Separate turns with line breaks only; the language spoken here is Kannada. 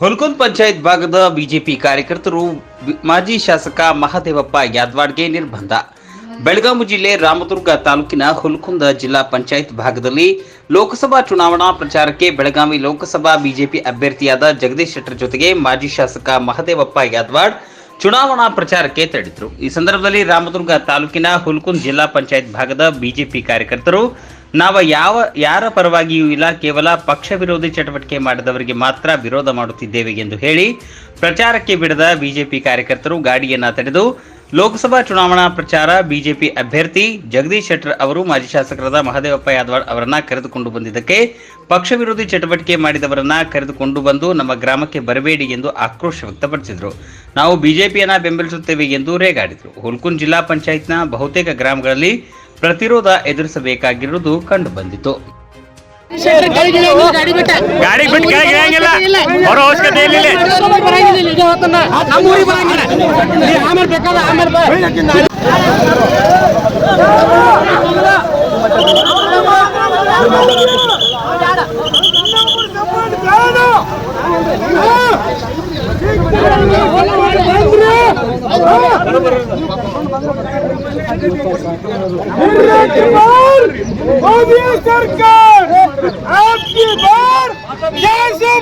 ಹುಲ್ಕುಂದ್ ಪಂಚಾಯತ್ ಭಾಗದ ಬಿಜೆಪಿ ಕಾರ್ಯಕರ್ತರು ಮಾಜಿ ಶಾಸಕ ಮಹದೇವಪ್ಪ ಯಾದವಾಡ್ಗೆ ನಿರ್ಬಂಧ. ಬೆಳಗಾವಿ ಜಿಲ್ಲೆ ರಾಮದುರ್ಗ ತಾಲೂಕಿನ ಹುಲ್ಕುಂದ ಜಿಲ್ಲಾ ಪಂಚಾಯತ್ ಭಾಗದಲ್ಲಿ ಲೋಕಸಭಾ ಚುನಾವಣಾ ಪ್ರಚಾರಕ್ಕೆ ಬೆಳಗಾವಿ ಲೋಕಸಭಾ ಬಿಜೆಪಿ ಅಭ್ಯರ್ಥಿಯಾದ ಜಗದೀಶ್ ಶೆಟ್ಟರ್ ಜೊತೆಗೆ ಮಾಜಿ ಶಾಸಕ ಮಹದೇವಪ್ಪ ಯಾದವಾಡ್ ಚುನಾವಣಾ ಪ್ರಚಾರಕ್ಕೆ ತೆರಳಿದ್ರು. ಈ ಸಂದರ್ಭದಲ್ಲಿ ರಾಮದುರ್ಗ ತಾಲೂಕಿನ ಹುಲ್ಕುಂದ್ ಜಿಲ್ಲಾ ಪಂಚಾಯತ್ ಭಾಗದ ಬಿಜೆಪಿ ಕಾರ್ಯಕರ್ತರು ನಾವು ಯಾವ, ಯಾರ ಪರವಾಗಿಯೂ ಇಲ್ಲ, ಕೇವಲ ಪಕ್ಷ ವಿರೋಧಿ ಚಟುವಟಿಕೆ ಮಾಡಿದವರಿಗೆ ಮಾತ್ರ ವಿರೋಧ ಮಾಡುತ್ತಿದ್ದೇವೆ ಎಂದು ಹೇಳಿ ಪ್ರಚಾರಕ್ಕೆ ಬಿಡದ ಬಿಜೆಪಿ ಕಾರ್ಯಕರ್ತರು ಗಾಡಿಯನ್ನ ತಡೆದು ಲೋಕಸಭಾ ಚುನಾವಣಾ ಪ್ರಚಾರ ಬಿಜೆಪಿ ಅಭ್ಯರ್ಥಿ ಜಗದೀಶ್ ಶೆಟ್ಟರ್ ಅವರು ಮಾಜಿ ಶಾಸಕರಾದ ಮಹದೇವಪ್ಪ ಯಾದವಾಡ್ ಅವರನ್ನ ಕರೆದುಕೊಂಡು ಬಂದಿದ್ದಕ್ಕೆ ಪಕ್ಷ ವಿರೋಧಿ ಚಟುವಟಿಕೆ ಮಾಡಿದವರನ್ನ ಕರೆದುಕೊಂಡು ಬಂದು ನಮ್ಮ ಗ್ರಾಮಕ್ಕೆ ಬರಬೇಡಿ ಎಂದು ಆಕ್ರೋಶ ವ್ಯಕ್ತಪಡಿಸಿದರು. ನಾವು ಬಿಜೆಪಿಯನ್ನ ಬೆಂಬಲಿಸುತ್ತೇವೆ ಎಂದು ರೇಗಾಡಿದರು. ಹುಲ್ಕುನ್ ಜಿಲ್ಲಾ ಪಂಚಾಯತ್ನ ಬಹುತೇಕ ಗ್ರಾಮಗಳಲ್ಲಿ ಪ್ರತಿರೋಧ ಎದುರಿಸಬೇಕಾಗಿರುವುದು ಕಂಡುಬಂದಿತು
ಗಾಡಿ ಬಿಟ್ಟ
ಗಾಡಿ ಬಿಟ್ಟು ಕೆಳಗೆ ಇಳಿಯಂಗಿಲ್ಲ. ಬರೋ ಅವಶ್ಯಕತೆ ಇಲ್ಲ ಇಲ್ಲಿ.
ಬರಂಗಿಲ್ಲ ಇಲ್ಲಿ, ಇದು ಹೋಗ್ತಾನ. ನಮ್ಮ ಊರಿಗೆ ಬರಂಗಿಲ್ಲ ನೀ ಆಮೇಲೆ ಬೇಕಾದ್ರೆ ಆಮೇಲೆ ಬಾ
मोदी सरकार आपकी बार कैसे